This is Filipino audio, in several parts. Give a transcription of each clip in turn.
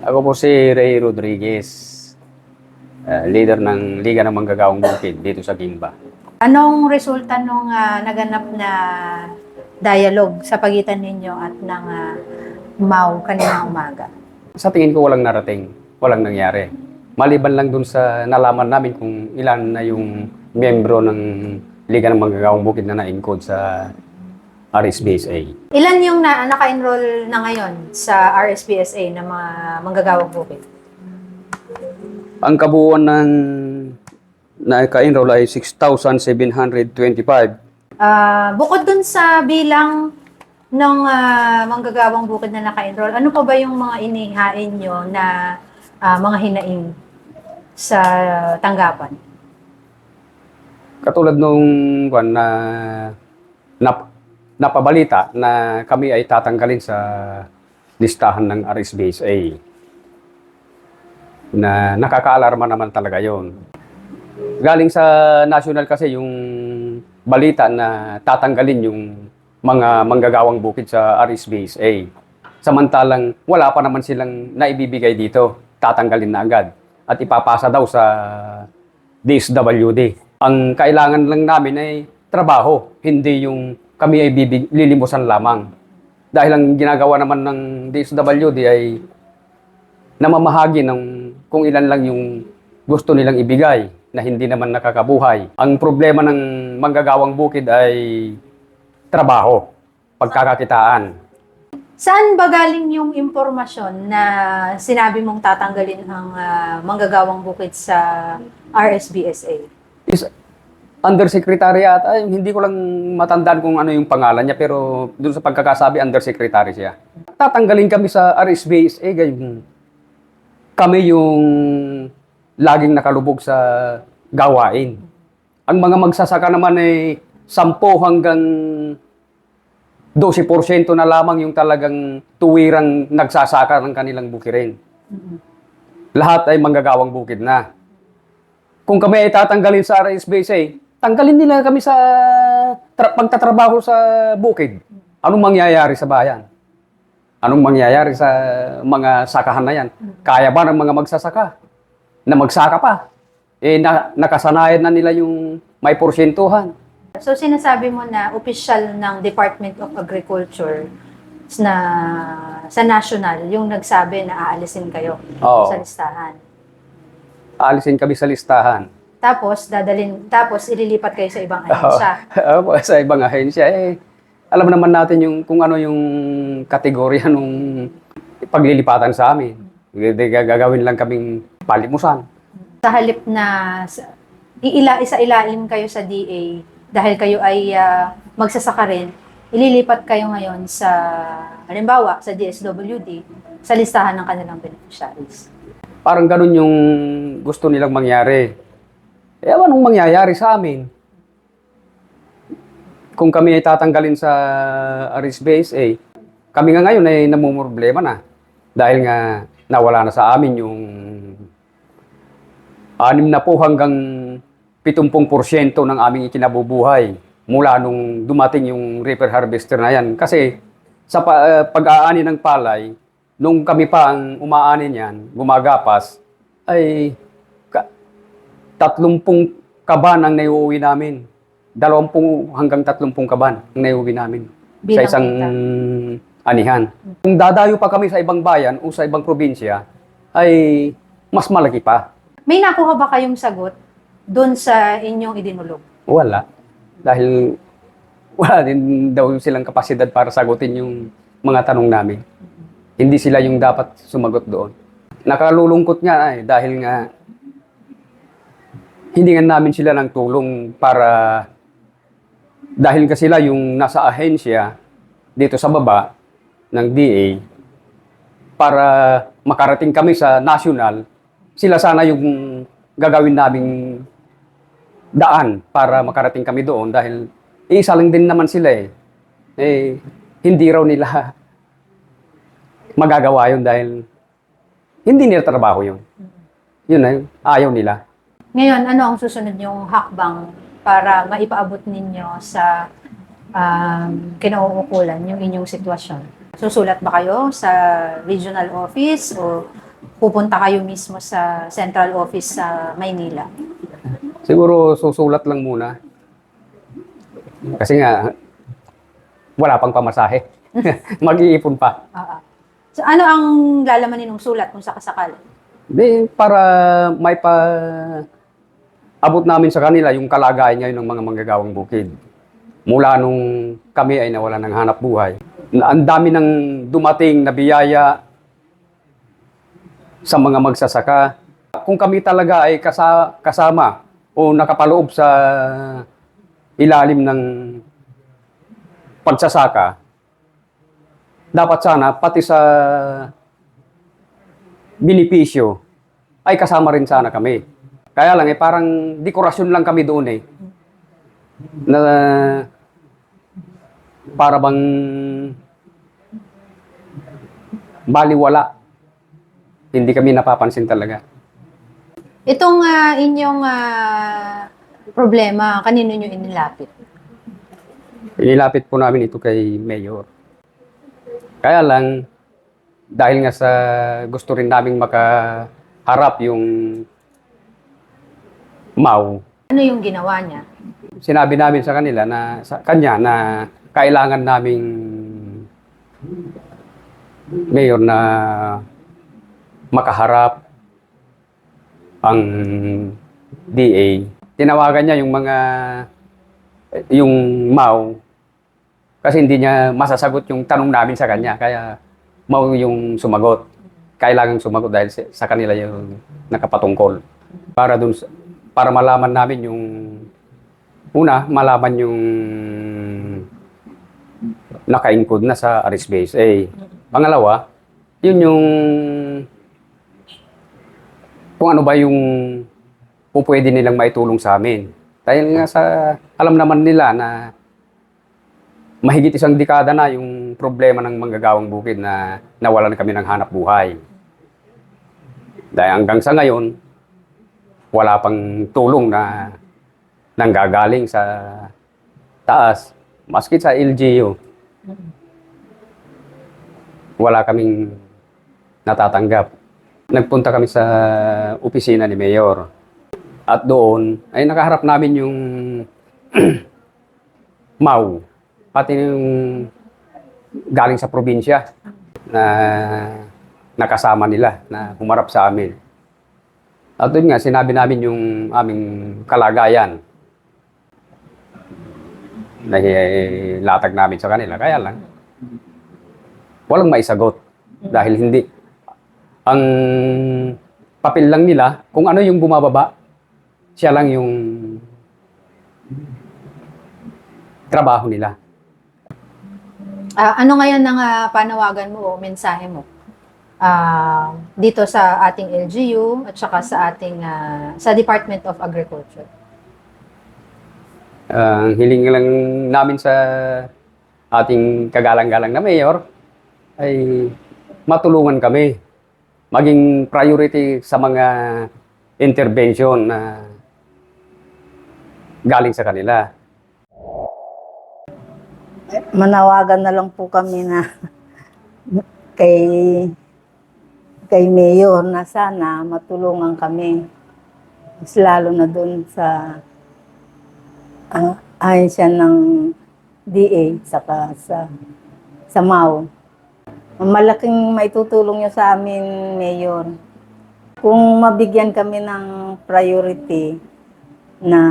Ako po si Ray Rodriguez, uh, leader ng Liga ng Manggagawang Bukid dito sa Gimba. Anong resulta nung ah, naganap na dialogue sa pagitan ninyo at ng ah, MAU kanina umaga? Sa tingin ko walang narating, walang nangyari. Maliban lang dun sa nalaman namin kung ilan na yung miyembro ng Liga ng Manggagawang Bukid na na-encode sa RSBSA. Ilan yung na, naka-enroll na ngayon sa RSPSA na mga manggagawang bukid? Ang kabuuan ng naka-enroll ay 6,725. Ah, bukod dun sa bilang ng ah, manggagawang bukid na naka-enroll, ano pa ba yung mga inihain nyo na ah, mga hinaing sa tanggapan? Katulad nung kwan na nap, napabalita na kami ay tatanggalin sa listahan ng RSBSA. Na nakakaalarma naman talaga yon. Galing sa national kasi yung balita na tatanggalin yung mga manggagawang bukid sa RSBSA. Samantalang wala pa naman silang naibibigay dito. Tatanggalin na agad. At ipapasa daw sa DSWD. Ang kailangan lang namin ay trabaho, hindi yung kami ay bibig, lilimusan lamang. Dahil ang ginagawa naman ng DSWD ay namamahagi ng kung ilan lang yung gusto nilang ibigay na hindi naman nakakabuhay. Ang problema ng manggagawang bukid ay trabaho, pagkakakitaan. Saan ba galing yung impormasyon na sinabi mong tatanggalin ang ah, manggagawang bukid sa RSBSA? is undersecretary at ay, hindi ko lang matandaan kung ano yung pangalan niya pero doon sa pagkakasabi undersecretary siya. Tatanggalin kami sa RSBSA gayon. Kami yung laging nakalubog sa gawain. Ang mga magsasaka naman ay 10 hanggang 12% na lamang yung talagang tuwirang nagsasaka ng kanilang bukirin. Lahat ay manggagawang bukid na kung kami ay tatanggalin sa RSBSA, tanggalin nila kami sa tra- pagtatrabaho sa bukid. Anong mangyayari sa bayan? Anong mangyayari sa mga sakahan na yan? Kaya ba ng mga magsasaka na magsaka pa? Eh, na, nakasanayan na nila yung may porsyentuhan. So sinasabi mo na official ng Department of Agriculture na sa national yung nagsabi na aalisin kayo Oo. sa listahan. Aalisin kami sa listahan. Tapos dadalin tapos ililipat kayo sa ibang ahensya. Opo, sa ibang ahensya, eh, alam naman natin yung kung ano yung kategorya nung paglilipatan sa amin. Gagawin lang kaming palimusan. Sa halip na iila isa ilalim kayo sa DA dahil kayo ay ah, magsasaka rin, ililipat kayo ngayon sa halimbawa sa DSWD sa listahan ng kanilang beneficiaries. Parang ganun yung gusto nilang mangyari. Eh, anong mangyayari sa amin? Kung kami ay tatanggalin sa Aris Base, eh, kami nga ngayon ay namumroblema na. Dahil nga nawala na sa amin yung anim na po hanggang 70% ng aming ikinabubuhay mula nung dumating yung reaper harvester na yan. Kasi sa pa- eh, pag-aani ng palay, nung kami pa ang umaani niyan, gumagapas, ay 30 kaban ang naiuwi namin. 20 hanggang 30 kaban ang naiuwi namin sa Bilang isang anihan. Kung dadayo pa kami sa ibang bayan o sa ibang probinsya, ay mas malaki pa. May nakuha ba kayong sagot doon sa inyong idinulog? Wala. Dahil wala din daw silang kapasidad para sagutin yung mga tanong namin. Hindi sila yung dapat sumagot doon. Nakalulungkot nga eh, dahil nga hindi nga namin sila ng tulong para dahil kasi sila yung nasa ahensya dito sa baba ng DA para makarating kami sa national, sila sana yung gagawin naming daan para makarating kami doon dahil isa lang din naman sila eh. Eh, hindi raw nila magagawa yun dahil hindi nila trabaho yun. Yun na, ayaw nila. Ngayon, ano ang susunod yung hakbang para maipaabot ninyo sa um, kinauukulan yung inyong sitwasyon? Susulat ba kayo sa regional office o pupunta kayo mismo sa central office sa Maynila? Siguro susulat lang muna. Kasi nga, wala pang pamasahe. Mag-iipon pa. Oo. So, ano ang lalamanin ng sulat kung sakasakali? Di, para may pa abot namin sa kanila yung kalagayan ngayon ng mga manggagawang bukid. Mula nung kami ay nawala ng hanap buhay. Ang dami ng dumating na biyaya sa mga magsasaka. Kung kami talaga ay kasa- kasama o nakapaloob sa ilalim ng pagsasaka, dapat sana pati sa binipisyo ay kasama rin sana kami. Kaya lang eh parang dekorasyon lang kami doon eh. Na para bang baliwala. Hindi kami napapansin talaga. Itong ah, inyong ah, problema, kanino nyo inilapit? Inilapit po namin ito kay Mayor. Kaya lang, dahil nga sa gusto rin naming makaharap yung MAU, Ano yung ginawa niya? sinabi namin sa kanila na sa kanya na kailangan naming mayor na makaharap ang DA. Tinawagan niya yung mga yung MAU kasi hindi niya masasagot yung tanong namin sa kanya kaya MAU yung sumagot. Kailangan sumagot dahil sa- kanila yung nakapatungkol. Para dun sa- para malaman namin yung Una, malaman yung naka-encode na sa arrest base. Eh, pangalawa, yun yung kung ano ba yung kung nilang maitulong sa amin. Dahil nga sa, alam naman nila na mahigit isang dekada na yung problema ng manggagawang bukid na nawalan kami ng hanap buhay. Dahil hanggang sa ngayon, wala pang tulong na nanggagaling sa taas, maski sa LGU. Wala kaming natatanggap. Nagpunta kami sa opisina ni Mayor. At doon ay nakaharap namin yung MAU, pati yung galing sa probinsya na nakasama nila na humarap sa amin. At doon nga, sinabi namin yung aming kalagayan na latag namin sa kanila. Kaya lang, walang maisagot. Dahil hindi. Ang papel lang nila, kung ano yung bumababa, siya lang yung trabaho nila. Ah, ano ngayon ang ah, panawagan mo o mensahe mo? Ah, dito sa ating LGU at saka sa ating ah, sa Department of Agriculture. Ang hiling lang namin sa ating kagalang-galang na mayor ay matulungan kami. Maging priority sa mga intervention na galing sa kanila. manawagan na lang po kami na kay kay Mayor na sana matulungan kami. Mas lalo na doon sa uh, ahensya ng DA saka sa sa MAU. Malaking maitutulong niyo sa amin, Mayor. Kung mabigyan kami ng priority na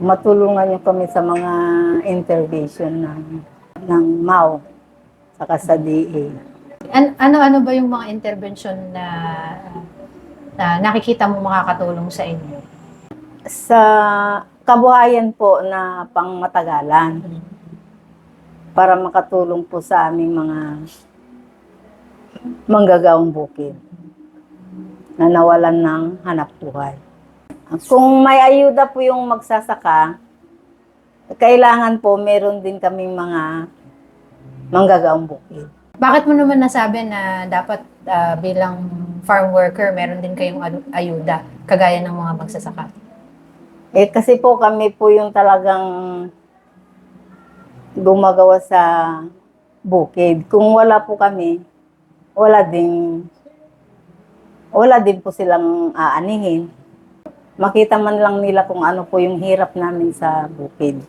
matulungan niyo kami sa mga intervention ng, ng MAU saka sa DA. An- ano-ano ba yung mga intervention na na nakikita mo makakatulong sa inyo? Sa kabuhayan po na pangmatagalan para makatulong po sa aming mga manggagawang bukid na nawalan ng hanap buhay. Kung may ayuda po yung magsasaka, kailangan po meron din kaming mga manggagawang bukid. Bakit mo naman nasabi na dapat ah, bilang farm worker, meron din kayong ayuda, kagaya ng mga magsasaka? Eh kasi po kami po yung talagang gumagawa sa bukid. Kung wala po kami, wala ding wala din po silang aanihin. Makita man lang nila kung ano po yung hirap namin sa bukid.